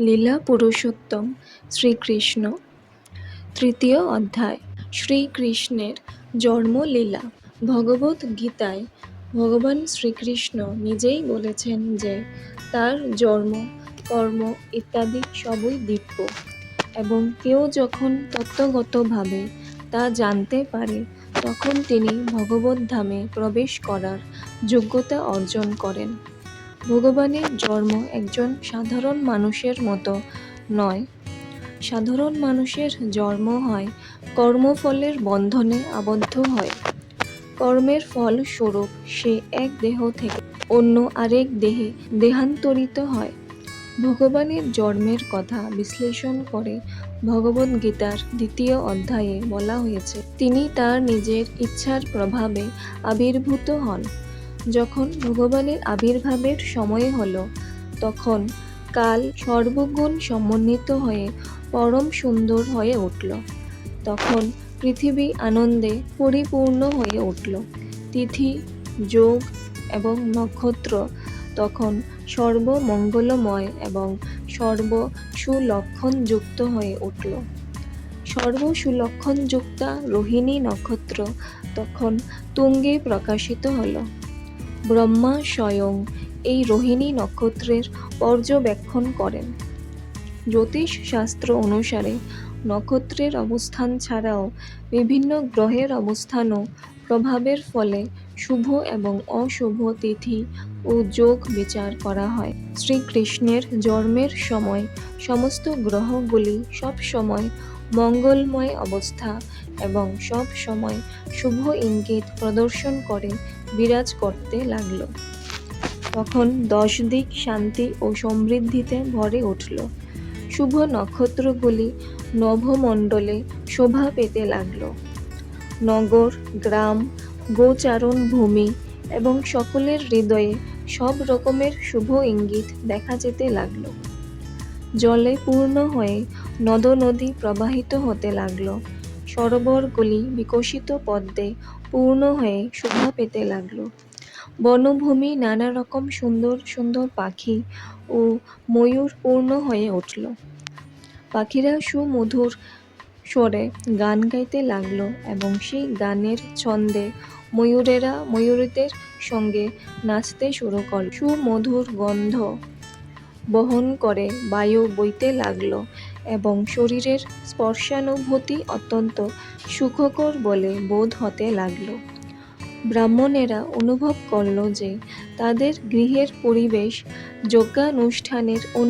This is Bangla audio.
লীলা পুরুষোত্তম, শ্রীকৃষ্ণ। তৃতীয় অধ্যায়, শ্রীকৃষ্ণের জন্মলীলা ভগবদ্ গীতায় ভগবান শ্রীকৃষ্ণ নিজেই বলেছেন যে, তার জন্ম, কর্ম ইত্যাদি সবই দিব্য এবং কেউ যখন তত্ত্বগতভাবে তা জানতে পারে, তখন তিনি ভগবদ্ধামে প্রবেশ করার যোগ্যতা অর্জন করেন। ভগবানের জন্ম একজন সাধারণ মানুষের মতো নয়। সাধারণ মানুষের জন্ম হয় কর্মফলের বন্ধনে আবদ্ধ হয়। কর্মের ফল ফলস্বরূপ সে এক দেহ থেকে অন্য আরেক দেহে দেহান্তরিত হয়। ভগবানের জন্মের কথা বিশ্লেষণ করে ভগবদ্গীতার দ্বিতীয় অধ্যায়ে বলা হয়েছে, তিনি তার নিজের ইচ্ছার প্রভাবে আবির্ভূত হন। যখন ভগবানের আবির্ভাবের সময় হল, তখন কাল সর্বগুণ সমন্বিত হয়ে পরম সুন্দর হয়ে উঠল। তখন পৃথিবী আনন্দে পরিপূর্ণ হয়ে উঠল। তিথি, যোগ এবং নক্ষত্র তখন সর্বমঙ্গলময় এবং সর্ব সুলক্ষণযুক্ত হয়ে উঠল। সর্ব সুলক্ষণযুক্তা রোহিণী নক্ষত্র তখন তুঙ্গে প্রকাশিত হল। ব্রহ্মা স্বয়ং এই রোহিণী নক্ষত্রের পর্যবেক্ষণ করেন। জ্যোতিষ শাস্ত্র অনুসারে নক্ষত্রের অবস্থান ছাড়াও বিভিন্ন গ্রহের অবস্থানও প্রভাবের ফলে শুভ এবং অশুভ তিথি ও যোগ বিচার করা হয়। শ্রীকৃষ্ণের জন্মের সময় সমস্ত গ্রহগুলি সব সময় মঙ্গলময় অবস্থা এবং সব সময় শুভ ইঙ্গিত প্রদর্শন করে বিরাজ করতে লাগল। তখন দশ দিক শান্তি ও সমৃদ্ধিতে ভরে উঠল। শুভ নক্ষত্রগুলি নভমণ্ডলে শোভা পেতে লাগল। নগর, গ্রাম, গোচারণ ভূমি এবং সকলের হৃদয়ে সব রকমের শুভ ইঙ্গিত দেখা যেতে লাগল। জলে পূর্ণ হয়ে নদনদী প্রবাহিত হতে লাগল। সরোবরগুলি বিকশিত পদ্মে পূর্ণ হয়ে শোভা পেতে লাগল। বনভূমি নানা রকম সুন্দর সুন্দর পাখি ও ময়ূর পূর্ণ হয়ে উঠল। পাখিরা সুমধুর স্বরে গান গাইতে লাগল এবং সেই গানের ছন্দে ময়ূরেরা ময়ূরীদের সঙ্গে নাচতে শুরু করল। সুমধুর গন্ধ বহন করে বায়ু বইতে লাগল। এবং শরীরের স্পর্শানুভূতি অত্যন্ত সুখকর বলে বোধ হতে লাগল। ব্রাহ্মণেরা অনুভব করল যে তাদের গৃহের পরিবেশ যজ্ঞানুষ্ঠানের অনু